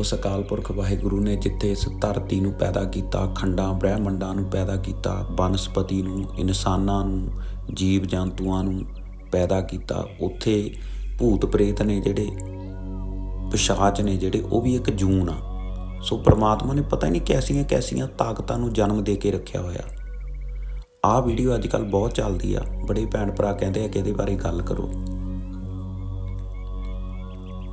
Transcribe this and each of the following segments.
ਉਸ ਅਕਾਲ ਪੁਰਖ ਵਾਹਿਗੁਰੂ ਨੇ ਜਿੱਥੇ ਇਸ ਧਰਤੀ ਨੂੰ ਪੈਦਾ ਕੀਤਾ, ਖੰਡਾਂ, ਬ੍ਰਹਿਮੰਡਾਂ ਨੂੰ ਪੈਦਾ ਕੀਤਾ, ਬਨਸਪਤੀ ਨੂੰ, ਇਨਸਾਨਾਂ ਨੂੰ ਜੀਵ ਜੰਤੂਆਂ ਨੂੰ ਪੈਦਾ ਕੀਤਾ, ਉੱਥੇ ਭੂਤ ਪ੍ਰੇਤ ਨੇ ਜਿਹੜੇ, ਪਿਸ਼ਾਚ ਨੇ ਜਿਹੜੇ, ਉਹ ਵੀ ਇੱਕ ਜੂਨ ਆ। ਸੋ ਪ੍ਰਮਾਤਮਾ ਨੇ ਪਤਾ ਹੀ ਨਹੀਂ ਕੈਸੀਆਂ ਕੈਸੀਆਂ ਤਾਕਤਾਂ ਨੂੰ ਜਨਮ ਦੇ ਕੇ ਰੱਖਿਆ ਹੋਇਆ। ਆਹ ਵੀਡੀਓ ਅੱਜ ਕੱਲ ਬਹੁਤ ਚੱਲਦੀ ਆ। ਬੜੇ ਭੈਣ ਭਰਾ ਕਹਿੰਦੇ ਆ ਕਿ ਇਹਦੇ ਬਾਰੇ ਗੱਲ ਕਰੋ।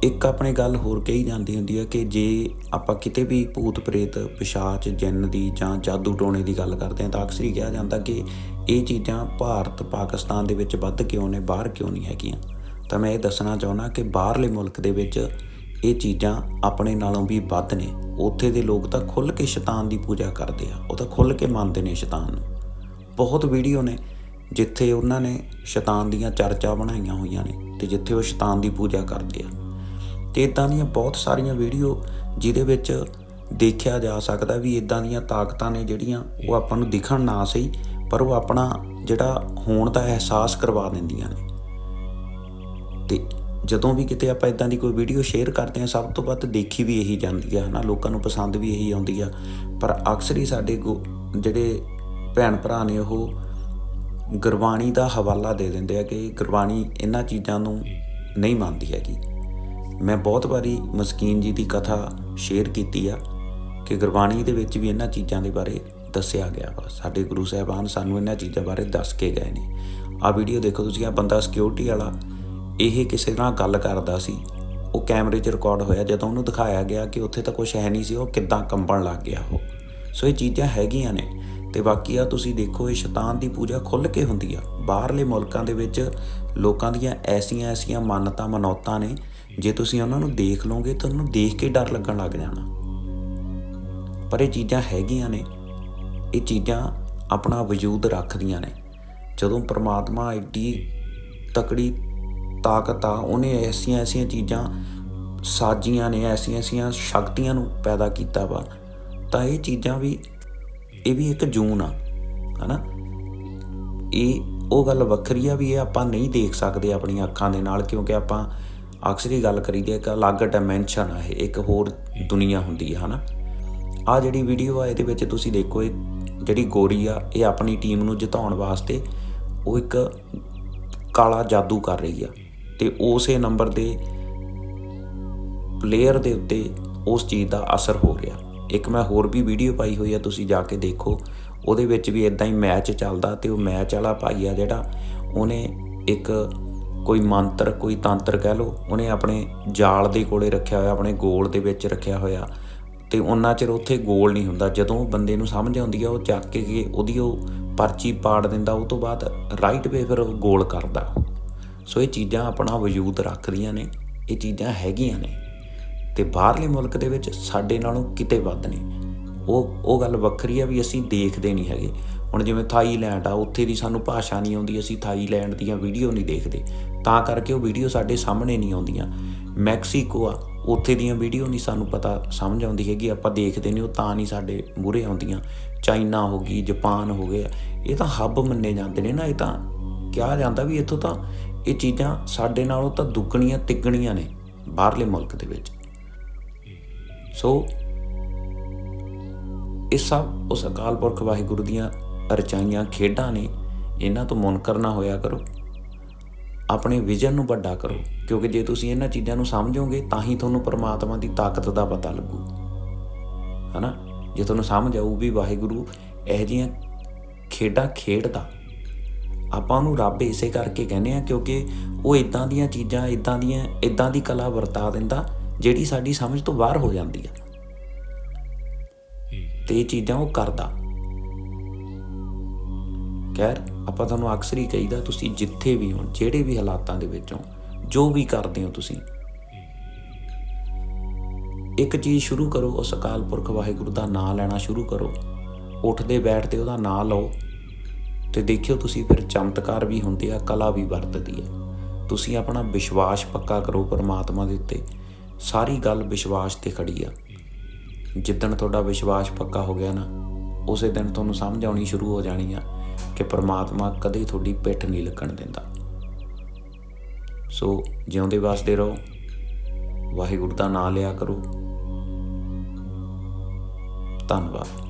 ਇੱਕ ਆਪਣੇ ਗੱਲ ਹੋਰ ਕਹੀ ਜਾਂਦੀ ਹੁੰਦੀ ਹੈ ਕਿ ਜੇ ਆਪਾਂ ਕਿਤੇ ਵੀ ਭੂਤ ਪ੍ਰੇਤ, ਪਿਸ਼ਾਚ, ਜਿੰਨ ਦੀ ਜਾਂ ਜਾਦੂ ਟੋਣੇ ਦੀ ਗੱਲ ਕਰਦੇ ਹਾਂ ਤਾਂ ਅਕਸਰ ਹੀ ਕਿਹਾ ਜਾਂਦਾ ਕਿ ਇਹ ਚੀਜ਼ਾਂ ਭਾਰਤ, ਪਾਕਿਸਤਾਨ ਦੇ ਵਿੱਚ ਵੱਧ ਕਿਉਂ ਨੇ, ਬਾਹਰ ਕਿਉਂ ਨਹੀਂ ਹੈਗੀਆਂ। ਤਾਂ ਮੈਂ ਇਹ ਦੱਸਣਾ ਚਾਹੁੰਦਾ ਕਿ ਬਾਹਰਲੇ ਮੁਲਕ ਦੇ ਵਿੱਚ ਇਹ ਚੀਜ਼ਾਂ ਆਪਣੇ ਨਾਲੋਂ ਵੀ ਵੱਧ ਨੇ। ਉੱਥੇ ਦੇ ਲੋਕ ਤਾਂ ਖੁੱਲ੍ਹ ਕੇ ਸ਼ੈਤਾਨ ਦੀ ਪੂਜਾ ਕਰਦੇ ਆ, ਉਹ ਤਾਂ ਖੁੱਲ੍ਹ ਕੇ ਮੰਨਦੇ ਨੇ ਸ਼ੈਤਾਨ ਨੂੰ। ਬਹੁਤ ਵੀਡੀਓ ਨੇ ਜਿੱਥੇ ਉਹਨਾਂ ਨੇ ਸ਼ੈਤਾਨ ਦੀਆਂ ਚਰਚਾ ਬਣਾਈਆਂ ਹੋਈਆਂ ਨੇ ਤੇ ਜਿੱਥੇ ਉਹ ਸ਼ੈਤਾਨ ਦੀ ਪੂਜਾ ਕਰਦੇ ਆ। ਤੇ ਇਦਾਂ ਦੀਆਂ ਬਹੁਤ ਸਾਰੀਆਂ ਵੀਡੀਓ ਜਿਹਦੇ ਵਿੱਚ ਦੇਖਿਆ ਜਾ ਸਕਦਾ ਵੀ ਇਦਾਂ ਦੀਆਂ ਤਾਕਤਾਂ ਨੇ ਜਿਹੜੀਆਂ ਉਹ ਆਪਾਂ ਨੂੰ ਦਿਖਣ ਨਾ ਸਹੀ, ਪਰ ਉਹ ਆਪਣਾ ਜਿਹੜਾ ਹੋਣ ਦਾ ਅਹਿਸਾਸ ਕਰਵਾ ਦਿੰਦੀਆਂ ਨੇ। ਤੇ ਜਦੋਂ ਵੀ ਕਿਤੇ ਆਪਾਂ ਇਦਾਂ ਦੀ ਕੋਈ ਵੀਡੀਓ ਸ਼ੇਅਰ ਕਰਦੇ ਹਾਂ, ਸਭ ਤੋਂ ਵੱਧ ਦੇਖੀ ਵੀ ਇਹੀ ਜਾਂਦੀ ਆ, ਹਨਾ? ਲੋਕਾਂ ਨੂੰ ਪਸੰਦ ਵੀ ਇਹੀ ਆਉਂਦੀ ਆ। ਪਰ ਅਕਸਰ ਹੀ ਸਾਡੇ ਗੋ- ਜਿਹੜੇ ਭੈਣ ਭਰਾ ਨੇ, ਉਹ ਗੁਰਬਾਣੀ ਦਾ ਹਵਾਲਾ ਦੇ ਦਿੰਦੇ ਆ ਕਿ ਗੁਰਬਾਣੀ ਇਹਨਾਂ ਚੀਜ਼ਾਂ ਨੂੰ ਨਹੀਂ ਮੰਨਦੀ ਹੈਗੀ। ਮੈਂ ਬਹੁਤ ਵਾਰੀ ਮਸਕੀਨ ਜੀ ਦੀ ਕਥਾ ਸ਼ੇਅਰ ਕੀਤੀ ਆ ਕਿ ਗੁਰਬਾਣੀ ਦੇ ਵਿੱਚ ਵੀ ਇਹਨਾਂ ਚੀਜ਼ਾਂ ਦੇ ਬਾਰੇ ਦੱਸਿਆ ਗਿਆ ਵਾ। ਸਾਡੇ ਗੁਰੂ ਸਾਹਿਬਾਨ ਸਾਨੂੰ ਇਹਨਾਂ ਚੀਜ਼ਾਂ ਬਾਰੇ ਦੱਸ ਕੇ ਗਏ ਨੇ। ਆ ਵੀਡੀਓ ਦੇਖੋ ਤੁਸੀਂ ਆ ਬੰਦਾ ਸਿਕਿਉਰਿਟੀ ਵਾਲਾ, ਇਹ ਕਿਸੇ ਨਾਲ ਗੱਲ ਕਰਦਾ ਸੀ। ਉਹ ਕੈਮਰੇ 'ਚ ਰਿਕਾਰਡ ਹੋਇਆ, ਜਦੋਂ ਉਹਨੂੰ ਦਿਖਾਇਆ ਗਿਆ ਕਿ ਉੱਥੇ ਤਾਂ ਕੁਝ ਹੈ ਨਹੀਂ ਸੀ, ਉਹ ਕਿੱਦਾਂ ਕੰਬਣ ਲੱਗ ਗਿਆ ਉਹ। ਸੋ ਇਹ ਚੀਜ਼ਾਂ ਹੈਗੀਆਂ ਨੇ ਤੇ ਬਾਕੀ ਆ ਤੁਸੀਂ ਦੇਖੋ, ਇਹ ਸ਼ੈਤਾਨ ਦੀ ਪੂਜਾ ਖੁੱਲ੍ਹ ਕੇ ਹੁੰਦੀ ਆ। ਬਾਹਰਲੇ ਮੁਲਕਾਂ ਦੇ ਵਿੱਚ ਲੋਕਾਂ ਦੀਆਂ ਐਸੀਆਂ ਐਸੀਆਂ ਮਾਨਤਾ, ਮਨੌਤਾਂ ਨੇ ਜੇ ਤੁਸੀਂ ਉਹਨਾਂ ਨੂੰ ਦੇਖ ਲਓਗੇ ਤਾਂ ਉਹਨੂੰ ਦੇਖ ਕੇ ਡਰ ਲੱਗਣ ਲੱਗ ਜਾਣਾ। ਪਰ ਇਹ ਚੀਜ਼ਾਂ ਹੈਗੀਆਂ ਨੇ। ਇਹ ਚੀਜ਼ਾਂ ਆਪਣਾ ਵਜੂਦ ਰੱਖਦੀਆਂ ਨੇ। ਜਦੋਂ ਪ੍ਰਮਾਤਮਾ ਐਡੀ ਤਕੜੀ ਤਾਕਤ ਆ, ਉਹਨੇ ਐਸੀਆਂ ਐਸੀਆਂ ਚੀਜ਼ਾਂ ਸਾਜੀਆਂ ਨੇ, ਐਸੀਆਂ ਐਸੀਆਂ ਸ਼ਕਤੀਆਂ ਨੂੰ ਪੈਦਾ ਕੀਤਾ ਵਾ, ਤਾਂ ਇਹ ਚੀਜ਼ਾਂ ਵੀ, ਇਹ ਵੀ ਇੱਕ ਜੂਨ ਆ, ਹਨਾ? ਇਹ, ਉਹ ਗੱਲ ਵੱਖਰੀ ਆ ਵੀ ਇਹ ਆਪਾਂ ਨਹੀਂ ਦੇਖ ਸਕਦੇ ਆਪਣੀਆਂ ਅੱਖਾਂ ਦੇ ਨਾਲ, ਕਿਉਂਕਿ ਆਪਾਂ ਅਕਸਰ ਹੀ ਗੱਲ ਕਰੀਦੀ ਹੈ ਕਿ ਅਲੱਗ ਡਾਈਮੈਂਸ਼ਨ ਆ ਇਹ, ਇੱਕ ਹੋਰ ਦੁਨੀਆ ਹੁੰਦੀ ਹੈ, ਹਨਾ? ਆ ਜਿਹੜੀ ਵੀਡੀਓ ਆ, ਇਹਦੇ ਵਿੱਚ ਤੁਸੀਂ ਦੇਖੋ, ਇਹ ਜਿਹੜੀ ਗੋਰੀ ਆ, ਇਹ ਆਪਣੀ ਟੀਮ ਨੂੰ ਜਿਤਾਉਣ ਵਾਸਤੇ ਉਹ ਇੱਕ ਕਾਲਾ ਜਾਦੂ ਕਰ ਰਹੀ ਆ ਤੇ ਉਸੇ ਨੰਬਰ ਦੇ ਪਲੇਅਰ ਦੇ ਉੱਤੇ ਉਸ ਚੀਜ਼ ਦਾ ਅਸਰ ਹੋ ਰਿਹਾ। ਇੱਕ ਮੈਂ ਹੋਰ ਵੀ ਵੀਡੀਓ ਪਾਈ ਹੋਈ ਆ, ਤੁਸੀਂ ਜਾ ਕੇ ਦੇਖੋ, ਉਹਦੇ ਵਿੱਚ ਵੀ ਇਦਾਂ ਹੀ ਮੈਚ ਚੱਲਦਾ ਤੇ ਉਹ ਮੈਚ ਵਾਲਾ ਭਾਈ ਆ ਜਿਹੜਾ, ਉਹਨੇ ਇੱਕ ਕੋਈ ਮੰਤਰ, ਕੋਈ ਤੰਤਰ ਕਹਿ ਲਓ, ਉਹਨੇ ਆਪਣੇ ਜਾਲ ਦੇ ਕੋਲੇ ਰੱਖਿਆ ਹੋਇਆ, ਆਪਣੇ ਗੋਲ ਦੇ ਵਿੱਚ ਰੱਖਿਆ ਹੋਇਆ ਤੇ ਉਹਨਾਂ ਚਿਰ ਉੱਥੇ ਗੋਲ ਨਹੀਂ ਹੁੰਦਾ। ਜਦੋਂ ਬੰਦੇ ਨੂੰ ਸਮਝ ਆਉਂਦੀ ਆ, ਉਹ ਚੱਕ ਕੇ ਉਹਦੀ ਉਹ ਪਰਚੀ ਪਾੜ ਦਿੰਦਾ, ਉਹ ਤੋਂ ਬਾਅਦ ਰਾਈਟ ਵੇ ਫਿਰ ਉਹ ਗੋਲ ਕਰਦਾ। ਸੋ ਇਹ ਚੀਜ਼ਾਂ ਆਪਣਾ ਵਜੂਦ ਰੱਖਦੀਆਂ ਨੇ, ਇਹ ਚੀਜ਼ਾਂ ਹੈਗੀਆਂ ਨੇ ਤੇ ਬਾਹਰਲੇ ਮੁਲਕ ਦੇ ਵਿੱਚ ਸਾਡੇ ਨਾਲੋਂ ਕਿਤੇ ਵੱਧ ਨੇ। ਉਹ ਉਹ ਗੱਲ ਵੱਖਰੀ ਆ ਵੀ ਅਸੀਂ ਦੇਖਦੇ ਨਹੀਂ ਹੈਗੇ। ਹੁਣ ਜਿਵੇਂ ਥਾਈਲੈਂਡ ਆ, ਉੱਥੇ ਦੀ ਸਾਨੂੰ ਭਾਸ਼ਾ ਨਹੀਂ ਆਉਂਦੀ, ਅਸੀਂ ਥਾਈਲੈਂਡ ਦੀਆਂ ਵੀਡੀਓ ਨਹੀਂ ਦੇਖਦੇ। ਤਾਂ ਕਰਕੇ ਉਹ ਵੀਡੀਓ ਸਾਡੇ ਸਾਹਮਣੇ ਨਹੀਂ ਆਉਂਦੀਆਂ। ਮੈਕਸੀਕੋ ਆ, ਉੱਥੇ ਦੀਆਂ ਵੀਡੀਓ ਨਹੀਂ ਸਾਨੂੰ ਪਤਾ, ਸਮਝ ਆਉਂਦੀ ਹੈਗੀ, ਆਪਾਂ ਦੇਖਦੇ ਨਹੀਂ, ਉਹ ਤਾਂ ਨਹੀਂ ਸਾਡੇ ਮੂਹਰੇ ਆਉਂਦੀਆਂ। ਚਾਈਨਾ ਹੋ ਗਈ, ਜਾਪਾਨ ਹੋ ਗਿਆ ਇਹ ਤਾਂ ਹੱਬ ਮੰਨੇ ਜਾਂਦੇ ਨੇ ਨਾ, ਇਹ ਤਾਂ ਕਿਹਾ ਜਾਂਦਾ ਵੀ ਇੱਥੋਂ ਤਾਂ ਇਹ ਚੀਜ਼ਾਂ ਸਾਡੇ ਨਾਲੋਂ ਤਾਂ ਦੁੱਗਣੀਆਂ, ਤਿੱਗਣੀਆਂ ਨੇ ਬਾਹਰਲੇ ਮੁਲਕ ਦੇ ਵਿੱਚ। ਸੋ, ਇਹ ਸਭ ਉਸ ਅਕਾਲ ਪੁਰਖ ਵਾਹਿਗੁਰੂ ਦੀਆਂ ਰਚਾਈਆਂ ਖੇਡਾਂ ਨੇ ਇਹਨਾਂ ਤੋਂ ਮੁਨਕਰ ਨਾ ਹੋਇਆ ਕਰੋ। ਆਪਣੇ ਵਿਜ਼ਨ ਨੂੰ ਵੱਡਾ ਕਰੋ ਕਿਉਂਕਿ ਜੇ ਤੁਸੀਂ ਇਹਨਾਂ ਚੀਜ਼ਾਂ ਨੂੰ ਸਮਝੋਗੇ ਤਾਂ ਹੀ ਤੁਹਾਨੂੰ ਪਰਮਾਤਮਾ ਦੀ ਤਾਕਤ ਦਾ ਪਤਾ ਲੱਗੂ। ਹਨਾ? ਜੇ ਤੁਹਾਨੂੰ ਸਮਝ ਆਊ ਵੀ ਵਾਹਿਗੁਰੂ ਇਹ ਜੀਆਂ ਖੇਡਾਂ ਖੇਡਦਾ ਆਪਾਂ ਨੂੰ ਰੱਬ ਇਸੇ ਕਰਕੇ ਕਹਿੰਦੇ ਆ ਕਿਉਂਕਿ ਉਹ ਇਦਾਂ ਦੀਆਂ ਚੀਜ਼ਾਂ ਇਦਾਂ ਦੀਆਂ ਇਦਾਂ ਦੀ ਕਲਾ ਵਰਤਾ ਦਿੰਦਾ ਜਿਹੜੀ ਸਾਡੀ ਸਮਝ ਤੋਂ ਬਾਹਰ ਹੋ ਜਾਂਦੀ ਆ। ਤੇ ਇਹ ਚੀਜ਼ਾਂ ਉਹ ਕਰਦਾ। ਖੈਰ, ਆਪਾਂ ਤੁਹਾਨੂੰ ਅਕਸਰ ਹੀ ਕਹੀਦਾ, ਤੁਸੀਂ ਜਿੱਥੇ ਵੀ ਹੋ, ਜਿਹੜੇ ਵੀ ਹਾਲਾਤਾਂ ਦੇ ਵਿੱਚ ਹੋ, ਜੋ ਵੀ ਕਰਦੇ ਹੋ ਤੁਸੀਂ, ਇੱਕ ਚੀਜ਼ ਸ਼ੁਰੂ ਕਰੋ, ਉਸ ਅਕਾਲ ਪੁਰਖ ਵਾਹਿਗੁਰੂ ਦਾ ਨਾਮ ਲੈਣਾ ਸ਼ੁਰੂ ਕਰੋ। ਉੱਠਦੇ ਬੈਠਦੇ ਉਹਦਾ ਨਾਮ ਲਓ, ਤੇ ਦੇਖਿਓ ਤੁਸੀਂ ਫਿਰ ਚਮਤਕਾਰ ਵੀ ਹੁੰਦੇ ਆ, ਕਲਾ ਵੀ ਵਰਤਦੀ ਹੈ। ਤੁਸੀਂ ਆਪਣਾ ਵਿਸ਼ਵਾਸ ਪੱਕਾ ਕਰੋ ਪਰਮਾਤਮਾ ਦੇ ਉੱਤੇ, ਸਾਰੀ ਗੱਲ ਵਿਸ਼ਵਾਸ ਤੇ ਖੜੀ ਆ। ਜਿੱਦਣ ਤੁਹਾਡਾ ਵਿਸ਼ਵਾਸ ਪੱਕਾ ਹੋ ਗਿਆ ਨਾ, ਉਸੇ ਦਿਨ ਤੁਹਾਨੂੰ ਸਮਝ ਆਉਣੀ ਸ਼ੁਰੂ ਹੋ ਜਾਣੀ ਆ। ਕਿ ਪਰਮਾਤਮਾ ਕਦੇ ਤੁਹਾਡੀ ਪਿੱਠ ਨਹੀਂ ਲੱਗਣ ਦਿੰਦਾ। ਸੋ ਜਿਉਂਦੇ ਵਾਸਤੇ ਰਹੋ, ਵਾਹਿਗੁਰੂ ਦਾ ਨਾਮ ਲਿਆ ਕਰੋ। ਧੰਨਵਾਦ।